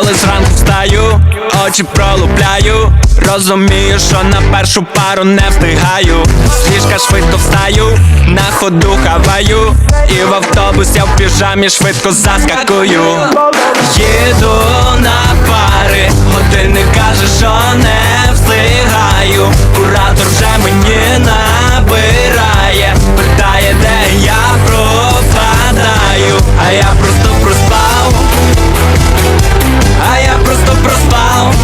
коли зранку встаю, очі пролупляю, розумію, що на першу пару не встигаю. З ліжка швидко встаю, на ходу хаваю, і в автобус я в піжамі швидко заскакую. Їду на пари, годинник каже, що не встигаю. Куратор вже мені набирає, питає, де я пропадаю, а я просто проспав, а я просто проспав,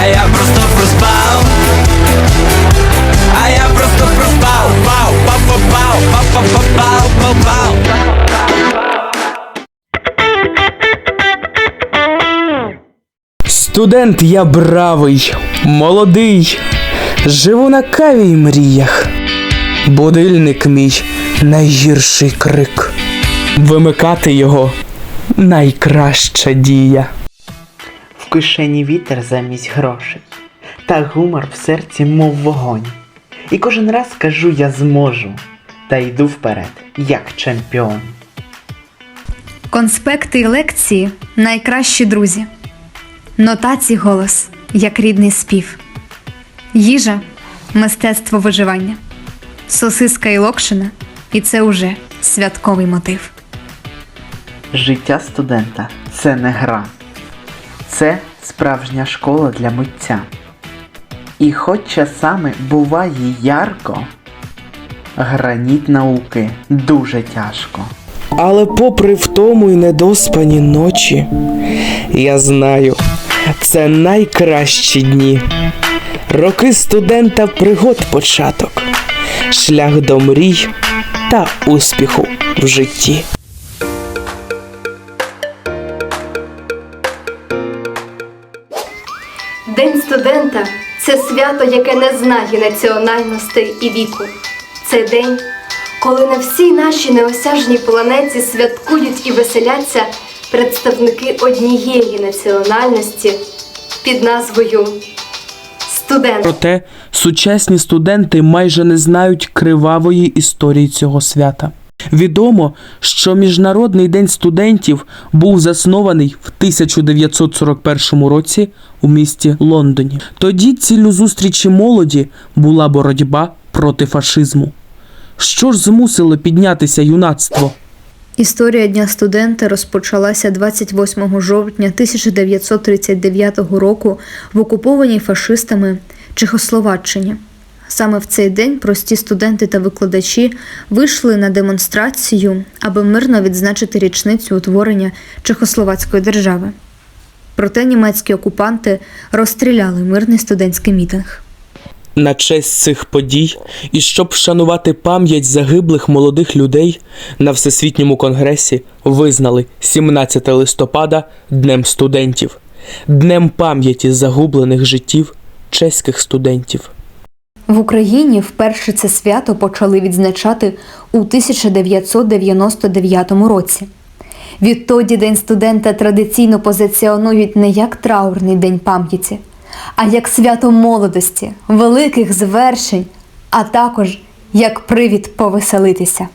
а я просто проспав, а я просто проспав, пау, пау, пау, пау. Студент я бравий, молодий, живу на каві й мріях. Будильник мій найгірший крик. Вимикати його найкраща дія. В кишені вітер замість грошей, та гумор в серці, мов вогонь. І кожен раз кажу я зможу, та йду вперед, як чемпіон. Конспекти і лекції найкращі друзі. Нотацій голос, як рідний спів. Їжа мистецтво виживання. Сосиска і локшина, і це уже святковий мотив. Життя студента це не гра, це справжня школа для митця. І хоч часами буває ярко, граніт науки дуже тяжко. Але попри втому й недоспані ночі, я знаю, це найкращі дні. Роки студента пригод початок, шлях до мрій та успіху в житті. Студента це свято, яке не знає національностей і віку. Це день, коли на всій нашій неосяжній планеті святкують і веселяться представники однієї національності під назвою студент. Проте сучасні студенти майже не знають кривавої історії цього свята. Відомо, що Міжнародний день студентів був заснований в 1941 році у місті Лондоні. Тоді ціллю зустрічі молоді була боротьба проти фашизму. Що ж змусило піднятися юнацтво? Історія Дня студента розпочалася 28 жовтня 1939 року в окупованій фашистами Чехословаччині. Саме в цей день прості студенти та викладачі вийшли на демонстрацію, аби мирно відзначити річницю утворення Чехословацької держави. Проте німецькі окупанти розстріляли мирний студентський мітинг. На честь цих подій і щоб вшанувати пам'ять загиблих молодих людей на Всесвітньому конгресі визнали 17 листопада Днем студентів, Днем пам'яті загублених життів чеських студентів. В Україні вперше це свято почали відзначати у 1999 році. Відтоді День студента традиційно позиціонують не як траурний день пам'яті, а як свято молодості, великих звершень, а також як привід повеселитися.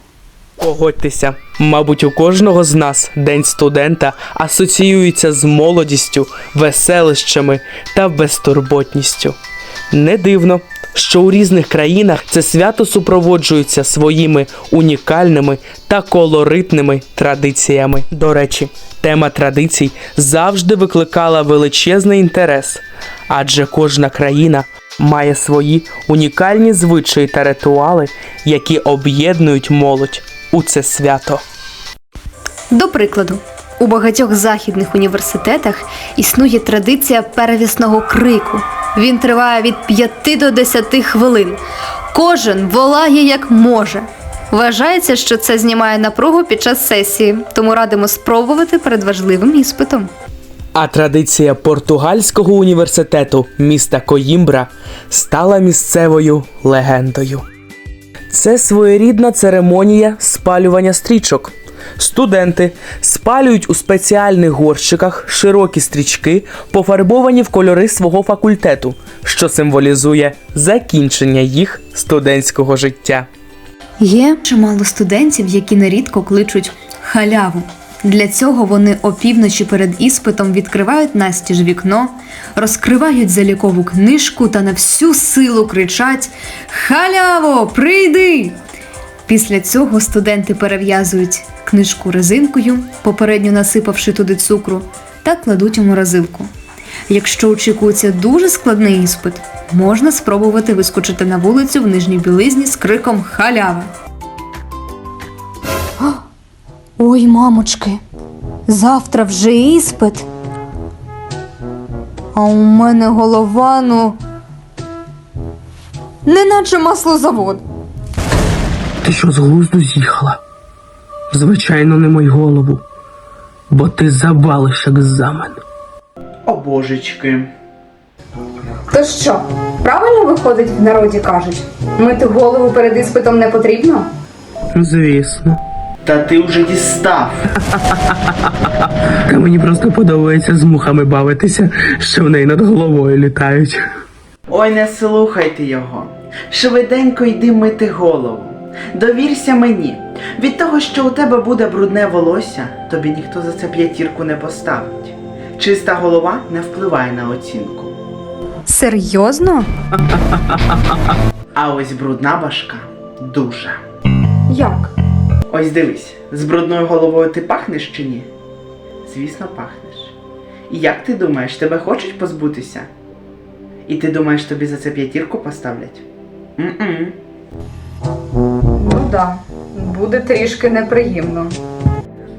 Погодьтеся, мабуть, у кожного з нас День студента асоціюється з молодістю, веселищами та безтурботністю. Не дивно, що у різних країнах це свято супроводжується своїми унікальними та колоритними традиціями. До речі, тема традицій завжди викликала величезний інтерес, адже кожна країна має свої унікальні звичаї та ритуали, які об'єднують молодь у це свято. До прикладу, у багатьох західних університетах існує традиція перевісного крику. Він триває від 5 до 10 хвилин. Кожен волає як може. Вважається, що це знімає напругу під час сесії, тому радимо спробувати перед важливим іспитом. А традиція португальського університету міста Коїмбра стала місцевою легендою. Це своєрідна церемонія спалювання стрічок. Студенти спалюють у спеціальних горщиках широкі стрічки, пофарбовані в кольори свого факультету, що символізує закінчення їх студентського життя. Є чимало студентів, які нерідко кличуть халяву. Для цього вони опівночі перед іспитом відкривають настіж вікно, розкривають залікову книжку та на всю силу кричать Халяво, прийди! Після цього студенти перев'язують книжку резинкою, попередньо насипавши туди цукру, та кладуть у морозилку. Якщо очікується дуже складний іспит, можна спробувати вискочити на вулицю в нижній білизні з криком Халява. Ой, мамочки, завтра вже іспит. А у мене голова, ну. Неначе маслозавод. Ти що з глузду з'їхала? Звичайно, не мой голову, бо ти завалиш екзамен. О божечки. То що, правильно виходить в народі кажуть? Мити голову перед іспитом не потрібно? Звісно. Та ти вже дістав. Та мені просто подобається з мухами бавитися, що в неї над головою літають. Ой, не слухайте його. Швиденько йди мити голову. Довірся мені. Від того, що у тебе буде брудне волосся, тобі ніхто за це п'ятірку не поставить. Чиста голова не впливає на оцінку. Серйозно? А ось брудна башка дуже. Як? Ось дивись, з брудною головою ти пахнеш чи ні? Звісно, пахнеш. І як ти думаєш, тебе хочуть позбутися? І ти думаєш, тобі за це п'ятірку поставлять? М-м. Да, буде трішки неприємно.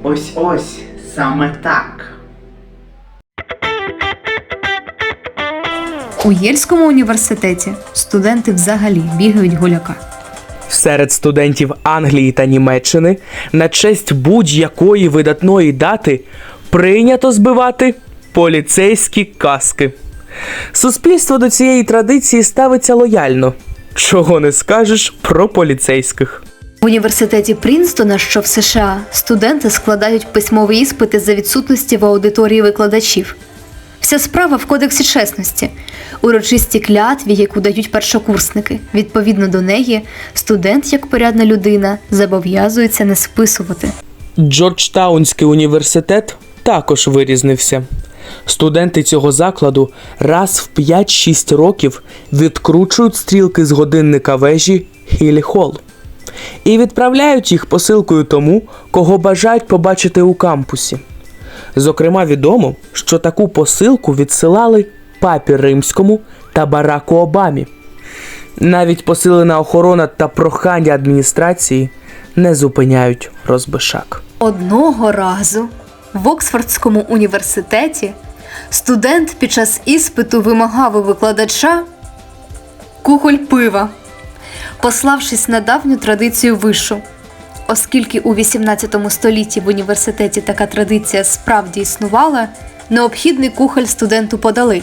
Ось ось, саме так. У Єльському університеті студенти взагалі бігають гуляка. Серед студентів Англії та Німеччини на честь будь-якої видатної дати прийнято збивати поліцейські каски. Суспільство до цієї традиції ставиться лояльно. Чого не скажеш про поліцейських. В університеті Прінстона, що в США, студенти складають письмові іспити за відсутності в аудиторії викладачів. Вся справа в кодексі чесності, урочисті клятві, яку дають першокурсники. Відповідно до неї, студент, як порядна людина, зобов'язується не списувати. Джорджтаунський університет також вирізнився. Студенти цього закладу раз в 5-6 років відкручують стрілки з годинника вежі Хілі Холл і відправляють їх посилкою тому, кого бажають побачити у кампусі. Зокрема, відомо, що таку посилку відсилали папі Римському та Бараку Обамі. Навіть посилена охорона та прохання адміністрації не зупиняють розбишак. Одного разу в Оксфордському університеті студент під час іспиту вимагав у викладача кухоль пива, пославшись на давню традицію вишу. Оскільки у 18 столітті в університеті така традиція справді існувала, необхідний кухоль студенту подали.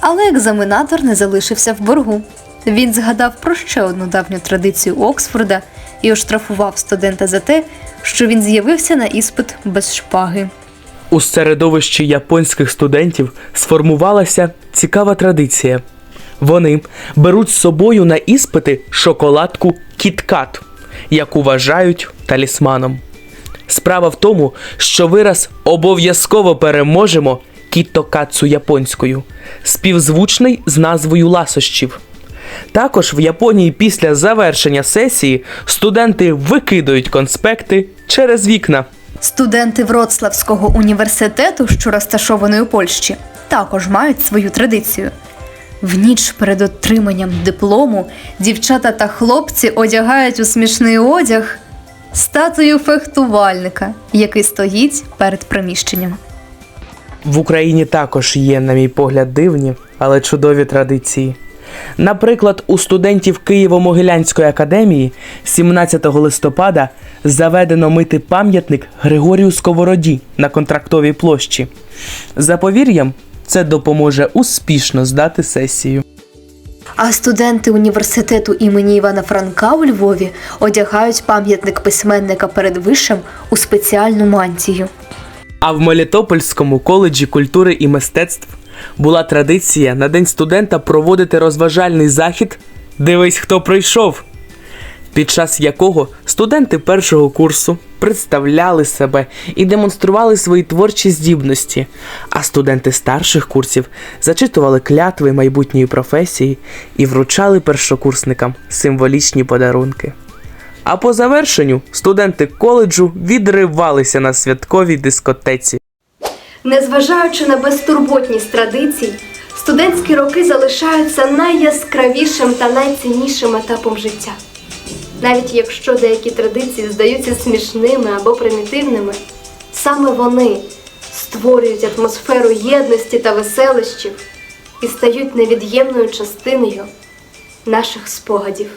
Але екзаменатор не залишився в боргу. Він згадав про ще одну давню традицію Оксфорда і оштрафував студента за те, що він з'явився на іспит без шпаги. У середовищі японських студентів сформувалася цікава традиція. Вони беруть з собою на іспити шоколадку Кіткат, яку вважають талісманом. Справа в тому, що вираз обов'язково переможемо кітокацу японською, співзвучний з назвою ласощів. Також в Японії після завершення сесії студенти викидають конспекти через вікна. Студенти Вроцлавського університету, що розташований у Польщі, також мають свою традицію. В ніч перед отриманням диплому дівчата та хлопці одягають у смішний одяг статую фехтувальника, який стоїть перед приміщенням. В Україні також є, на мій погляд, дивні, але чудові традиції. Наприклад, у студентів Києво-Могилянської академії 17 листопада заведено мити пам'ятник Григорію Сковороді на контрактовій площі. За повір'ям, це допоможе успішно здати сесію. А студенти університету імені Івана Франка у Львові одягають пам'ятник письменника перед вишем у спеціальну мантію. А в Мелітопольському коледжі культури і мистецтв була традиція на День студента проводити розважальний захід Дивись, хто прийшов, під час якого студенти першого курсу представляли себе і демонстрували свої творчі здібності, а студенти старших курсів зачитували клятви майбутньої професії і вручали першокурсникам символічні подарунки. А по завершенню студенти коледжу відривалися на святковій дискотеці. Незважаючи на безтурботність традицій, студентські роки залишаються найяскравішим та найціннішим етапом життя. Навіть якщо деякі традиції здаються смішними або примітивними, саме вони створюють атмосферу єдності та веселищів і стають невід'ємною частиною наших спогадів.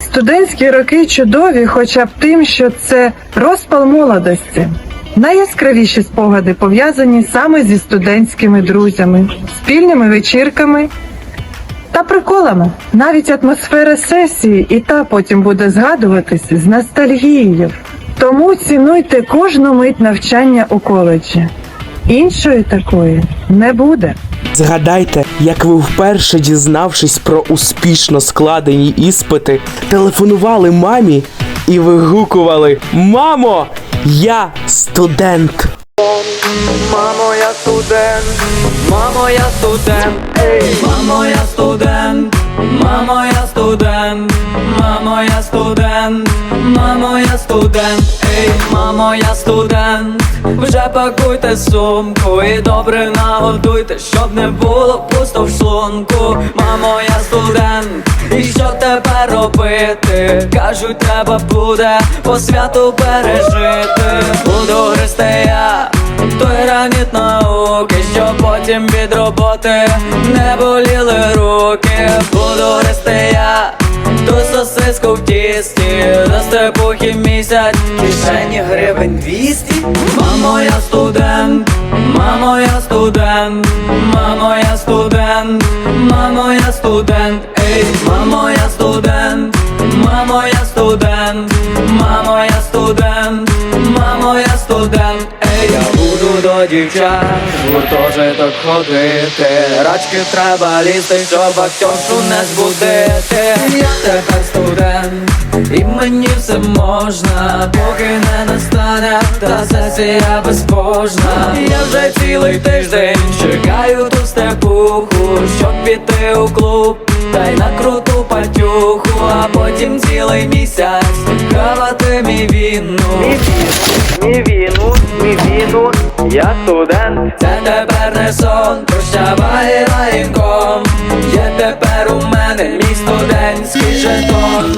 Студентські роки чудові, хоча б тим, що це розпал молодості. Найяскравіші спогади пов'язані саме зі студентськими друзями, спільними вечірками та приколами. Навіть атмосфера сесії і та потім буде згадуватись з ностальгією. Тому цінуйте кожну мить навчання у коледжі. Іншої такої не буде. Згадайте, як ви вперше дізнавшись про успішно складені іспити, телефонували мамі і вигукували Мамо, я студент! Мамо, я студент, мамо, я студент, мамо, я студент, мамо, я студент, мамо, я студент, мамо, я студент, ей, мамо, я студент, вже пакуйте сумку і добре нагодуйте, щоб не було пусто в шлунку. Мамо, я студент, і що тепер робити? Кажуть, треба буде по святу пережити. Буду гристи я той граніт науки, що потім від роботи не боліли руки. Буду гристи я ту сосиску в тісті, до степухи місяць, кишені гривень двісті. Мамо, я студент, мамо, я студент, мамо, я студент, мамо, я студент, ей, мамо, я студент, мамо, я студент, мамо, я студент, мамо, я студент, ей, я буду до дівчат, в гуртожиток ходити, рачки треба лізти, щоб актершу не збудити. Я тепер студент, і мені все можна, поки не настане та сесія безбожна. Я вже цілий тиждень чекаю ту степуху, щоб піти у клуб. Та й на круту патюху, а потім цілий місяць мій віну. Мій віну, мій віну, я студент. Це тепер не сон, прощавай лаєнком. Є тепер у мене мій студентський жетон.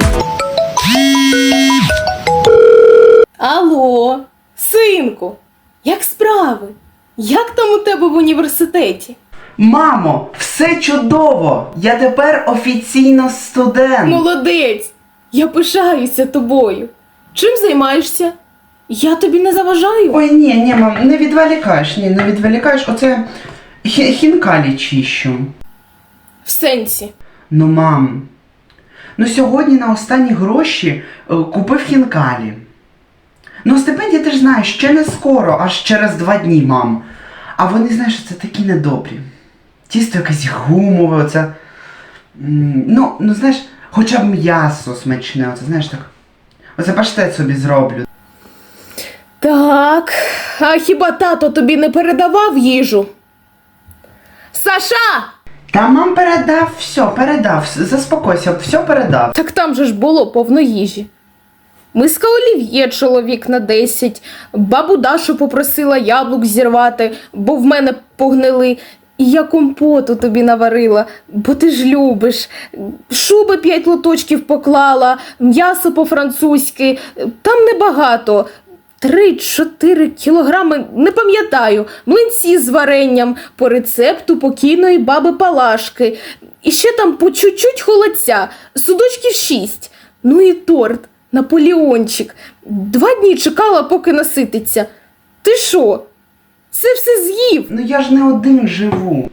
Алло, синку, як справи? Як там у тебе в університеті? Мамо, все чудово! Я тепер офіційно студент. Молодець! Я пишаюся тобою. Чим займаєшся? Я тобі не заважаю. Ой, ні, ні, мам, не відволікаєш, ні, не відволікаєш. Оце хі- хінкалі чищу. В сенсі. Ну, мам. Ну сьогодні на останні гроші е, купив хінкалі. Ну, стипендія, ти ж знаєш, ще не скоро, аж через два дні, мам. А вони, знаєш, це такі недобрі. Тісто якесь гумове, оце. Ну, ну знаєш, хоча б м'ясо смачне, оце знаєш так. Оце паштет собі зроблю. Так, а хіба тато тобі не передавав їжу? Саша! Та мам передав все, передав, заспокойся, все передав. Так там же ж було повно їжі. Миска олів'є чоловік на 10, бабу Дашу попросила яблук зірвати, бо в мене погнили. І я компоту тобі наварила, бо ти ж любиш. Шуби п'ять лоточків поклала, м'ясо по-французьки, там небагато. Три-чотири кілограми, не пам'ятаю, млинці з варенням по рецепту покійної баби Палашки. І ще там по чуть-чуть холодця, судочків шість. Ну і торт, Наполеончик. Два дні чекала, поки насититься. Ти що? Це все з'їв? Ну я ж не один живу.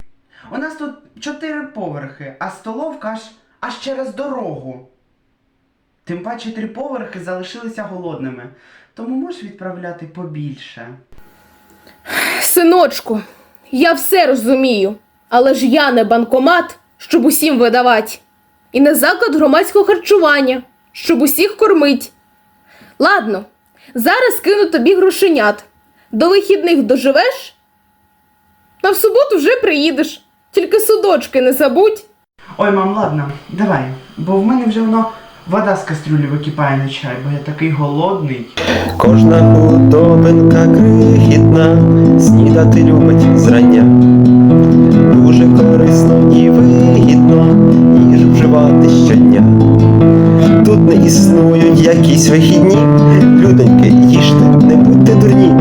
У нас тут чотири поверхи, а столовка аж, аж через дорогу. Тим паче три поверхи залишилися голодними. Тому можеш відправляти побільше. Синочку, я все розумію, але ж я не банкомат, щоб усім видавати. І не заклад громадського харчування, щоб усіх кормить. Ладно, зараз кину тобі грошенят. До вихідних доживеш? А в суботу вже приїдеш. Тільки судочки не забудь. Ой, мам, ладно, давай, бо в мене вже воно вода з кастрюлі википає на чай, бо я такий голодний. Кожна худобинка крихітна, снідати любить зрання. Дуже корисно і вигідно їжу вживати щодня. Тут не існують якісь вихідні. Людоньки, їжте, не будьте дурні.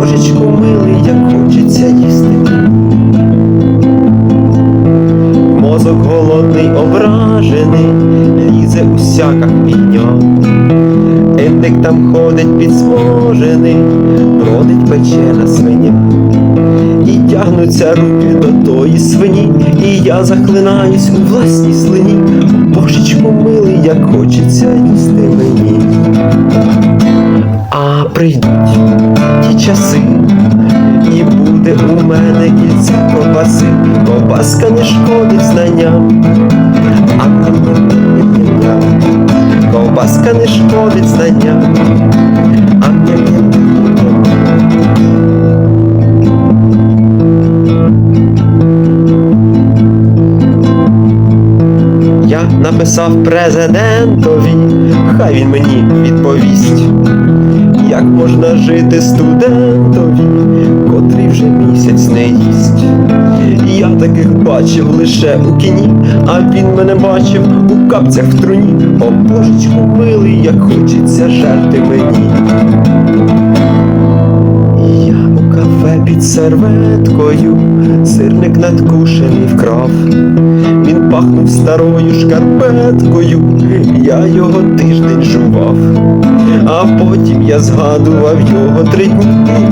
Божечку милий, як хочеться їсти. Мозок голодний, ображений, лізе усяка фігня. Індик там ходить підсможений, бродить печена свиня. І тягнуться руки до тої свині, і я захлинаюсь у власній слині. Божечку милий, як хочеться їсти мені. А прийдуть ті часи, і буде у мене кільце ковбаси, ковбаска не шкодить знанням. А ням-ням-ням-ням-ням. Ковбаска не шкодить знання. А ням-ням-ням-ням-ням. Я написав президентові, хай він мені відповість, як можна жити студентові, котрий вже місяць не їсть. Я таких бачив лише у кіні, а він мене бачив у капцях в труні. О божечку милий, як хочеться жерти мені. Кафе під серветкою, сирник надкушений вкрав. Він пахнув старою шкарпеткою, я його тиждень жував, а потім я згадував його три дні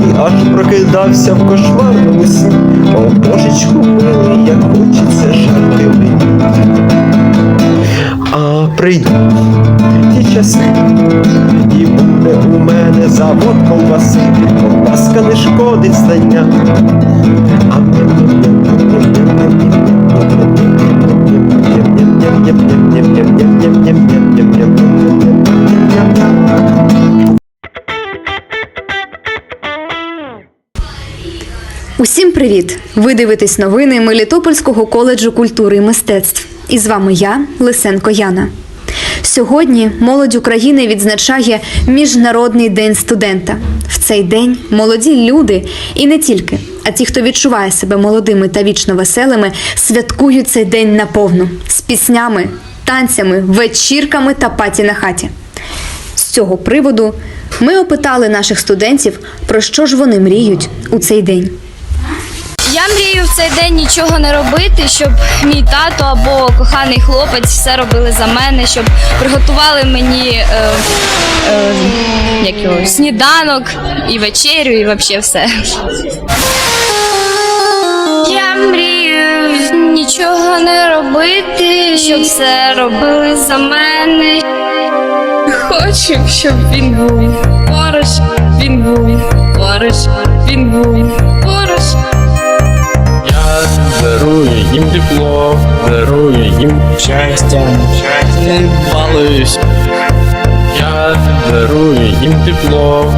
і аж прокидався в кошмарному сні. О божечку милий, як хочеться жити мені. А прийдуть ті часи, і буде у мене завод ковбаси, ковбаска не шкодить знання. Усім привіт! Ви дивитесь новини Мелітопольського коледжу культури і мистецтв. І з вами я, Лисенко Яна. Сьогодні молодь України відзначає Міжнародний день студента. В цей день молоді люди, і не тільки, а ті, хто відчуває себе молодими та вічно веселими, святкують цей день наповну з піснями, танцями, вечірками та паті на хаті. З цього приводу ми опитали наших студентів, про що ж вони мріють у цей день. Мрію в цей день нічого не робити, щоб мій тато або коханий хлопець все робили за мене, щоб приготували мені е, е, як його, сніданок і вечерю, і взагалі все. Я мрію нічого не робити, щоб все робили за мене. Хочу, щоб він був поруч, він був поруч, він був поруч. Я дарую їм тепло, дарую їм щастя, не балуюсь. Я дарую їм тепло,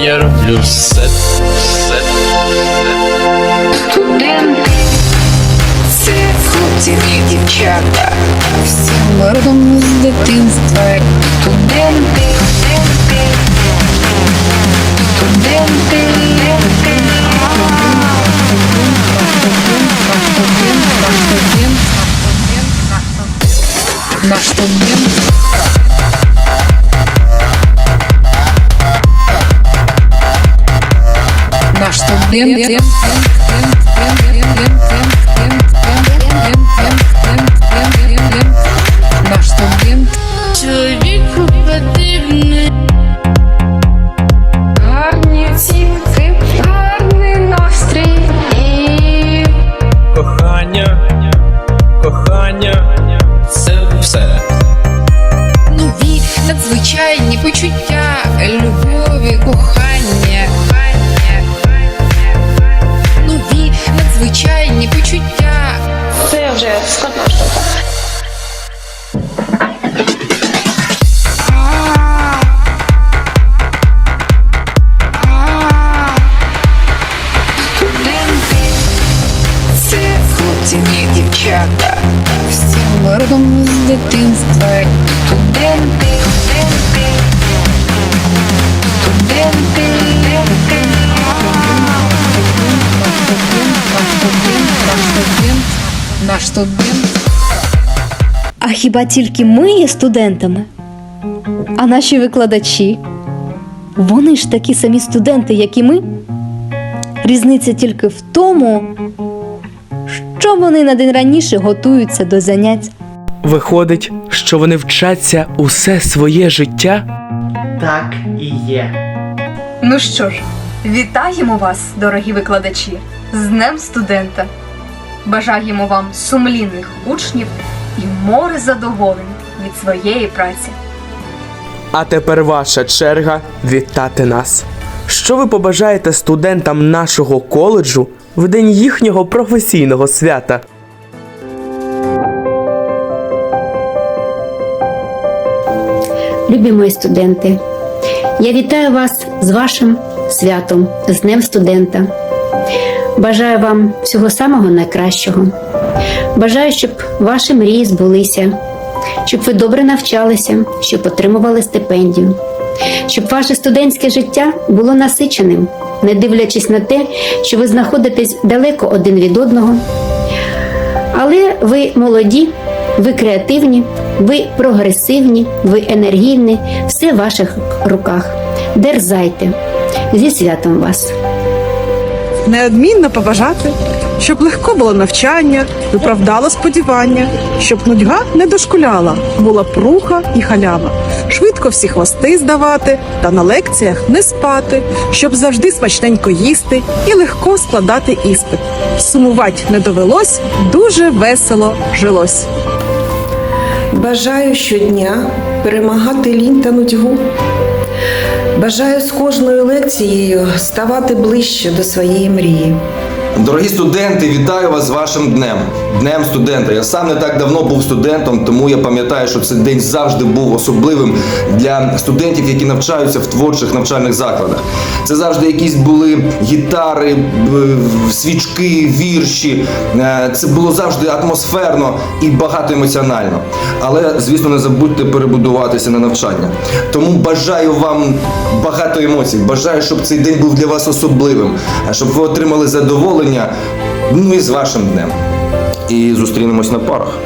я роблю все, все, Студенти це хлопці і дівчата. Всім родом з дитинства. Студенти, Наш студент. Хіба тільки ми є студентами? А наші викладачі? Вони ж такі самі студенти, як і ми. Різниця тільки в тому, що вони на день раніше готуються до занять. Виходить, що вони вчаться усе своє життя? Так і є. Ну що ж, вітаємо вас, дорогі викладачі, з Днем студента. Бажаємо вам сумлінних учнів і море задоволень від своєї праці. А тепер ваша черга вітати нас. Що ви побажаєте студентам нашого коледжу в день їхнього професійного свята? Любі мої студенти, я вітаю вас з вашим святом, з Днем студента. Бажаю вам всього самого найкращого. Бажаю, щоб ваші мрії збулися, щоб ви добре навчалися, щоб отримували стипендію, щоб ваше студентське життя було насиченим, не дивлячись на те, що ви знаходитесь далеко один від одного. Але ви молоді, ви креативні, ви прогресивні, ви енергійні, все в ваших руках. Дерзайте зі святом вас! Неодмінно побажати, щоб легко було навчання, виправдало сподівання, щоб нудьга не дошкуляла, була пруха і халява, швидко всі хвости здавати та на лекціях не спати, щоб завжди смачненько їсти і легко складати іспит. Сумувать не довелось, дуже весело жилось. Бажаю щодня перемагати лінь та нудьгу. Бажаю з кожною лекцією ставати ближче до своєї мрії. Дорогі студенти, вітаю вас з вашим днем. Днем студента. Я сам не так давно був студентом, тому я пам'ятаю, що цей день завжди був особливим для студентів, які навчаються в творчих навчальних закладах. Це завжди якісь були гітари, свічки, вірші. Е, Це було завжди атмосферно і багато емоціонально. Але, звісно, не забудьте перебудуватися на навчання. Тому бажаю вам багато емоцій. Бажаю, щоб цей день був для вас особливим, щоб ви отримали задоволення. Ну і з вашим днем. І зустрінемось на парах.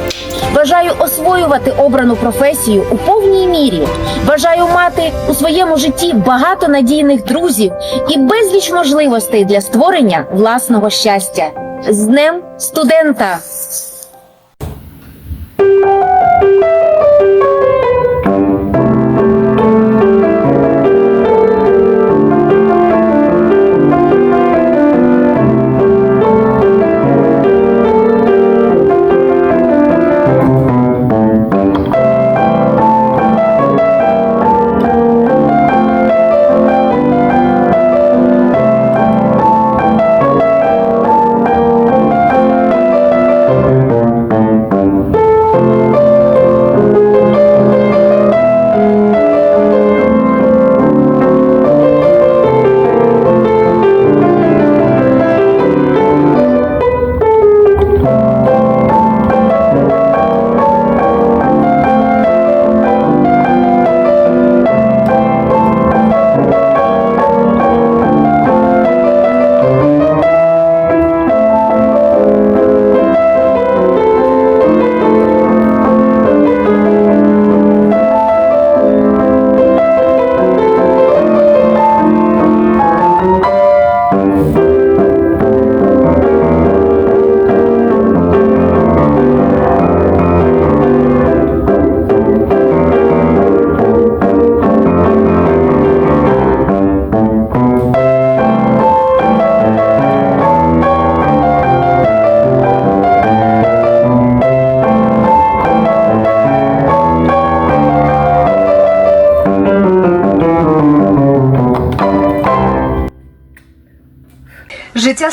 Бажаю освоювати обрану професію у повній мірі. Бажаю мати у своєму житті багато надійних друзів і безліч можливостей для створення власного щастя. З Днем студента!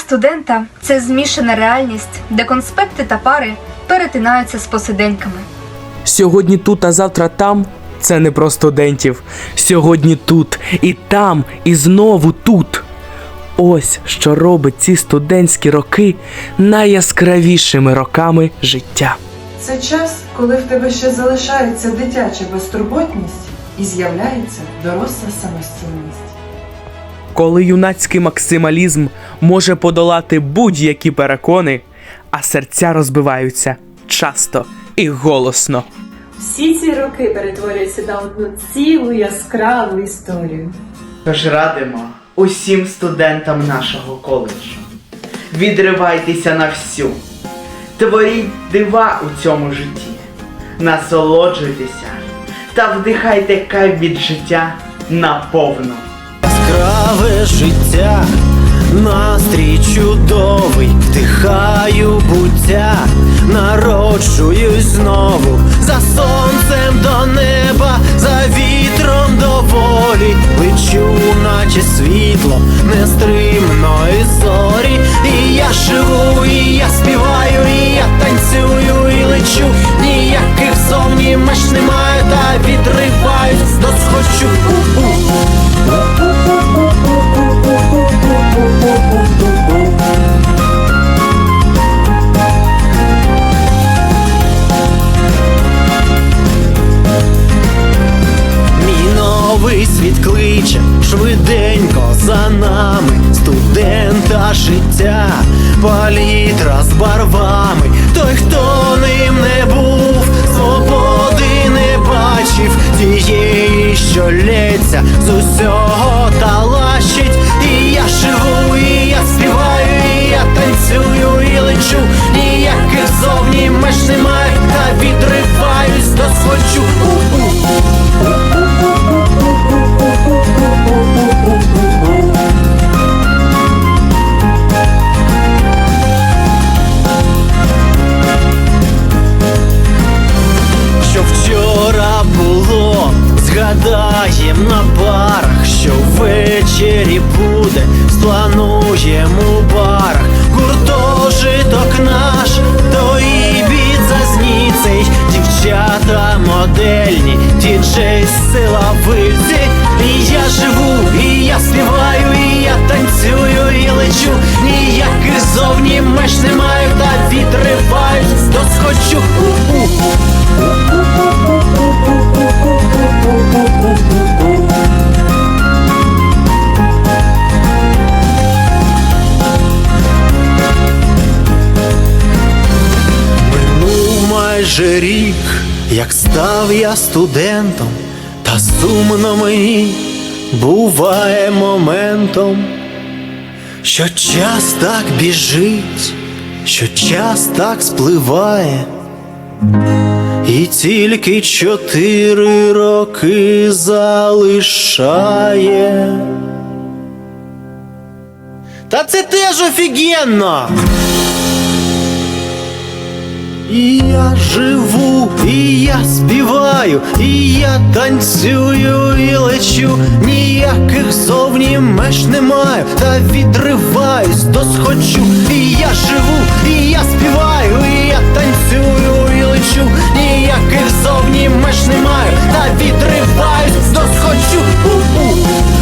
Студента це змішана реальність, де конспекти та пари перетинаються з посиденьками. Сьогодні тут, а завтра там. Це не про студентів. Сьогодні тут, і там, і знову тут. Ось що робить ці студентські роки найяскравішими роками життя. Це час, коли в тебе ще залишається дитяча безтурботність і з'являється доросла самостійність. Коли юнацький максималізм може подолати будь-які перекони, а серця розбиваються часто і голосно. Всі ці роки перетворюються на одну цілу яскраву історію. Тож радимо усім студентам нашого коледжу. Відривайтеся на всю. Творіть дива у цьому житті. Насолоджуйтеся та вдихайте кайф від життя наповну. Яскраве життя, настрій чудовий, вдихаю буття, народжуюсь знову, за сонцем до неба, за вітром до волі, лечу, наче світло, нестримної зорі, і я живу, і я співаю, і я танцюю, і лечу, ніяких зовні меж немає, та відриваюсь, до палітра з барвами, той, хто ним не був, свободи не бачив, тієї, що лється з усього талащить, і я живу, і я співаю, і я танцюю, і лечу, ніяких зовні меж немає, та відриваюсь до схочу. Буде, сплануєм у гуртожиток наш, то і бід зазніцей, дівчата модельні, діджей вильці, і я живу, і я співаю, і я танцюю, і лечу, ніяких зовні меж немає, та відриваюсь, то схочу. У-у. Рік, як став я студентом, та сумно мені буває моментом, що час так біжить, що час так спливає, і тільки чотири роки залишає. Та це теж офігенно! І я живу, і я співаю, і я танцюю, і лечу, ніяких зовні меж не маю, та відриваюсь, то схочу, і я живу, і я співаю, і я танцюю, і лечу, ніяких зовні меж не маю, та відриваюсь, то схочу. У -у.